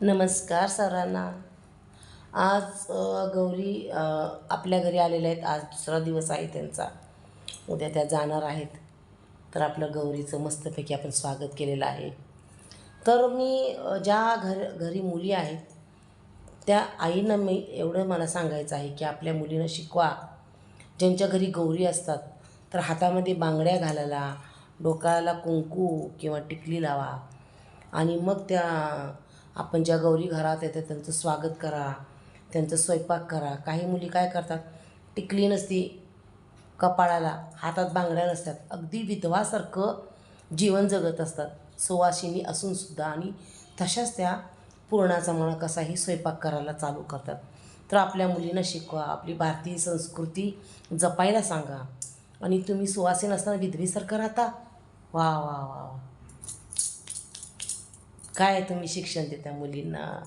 नमस्कार सर्वांना आज गौरी आपल्या घरी आलेल्या आहेत. आज दुसरा दिवस आहे त्यांचा. उद्या त्या जाणार आहेत. तर आपलं गौरीचं मस्तपैकी आपण स्वागत केलेलं आहे. तर मी ज्या घर घरी मुली आहेत त्या आईनं मी एवढं मला सांगायचं आहे की आपल्या मुलीनं शिकवा. ज्यांच्या घरी गौरी असतात तर हातामध्ये बांगड्या घालायला डोक्याला कुंकू किंवा टिकली लावा. आणि मग त्या आपण ज्या गौरी घरात येतात त्यांचं स्वागत करा त्यांचं स्वयंपाक करा. काही मुली काय करतात? टिकली नसती कपाळाला हातात बांगड्या नसतात. अगदी विधवासारखं जीवन जगत असतात. सुवासिनी असूनसुद्धा आणि तशाच त्या पुरणाचा म्हणा कसाही स्वयंपाक करायला चालू करतात. तर आपल्या मुलींना शिकवा आपली भारतीय संस्कृती जपायला सांगा. आणि तुम्ही सुवासीन असताना विधवीसारखं राहता? वा वा वा वा. काय तुम्ही शिक्षण देता मुलींना?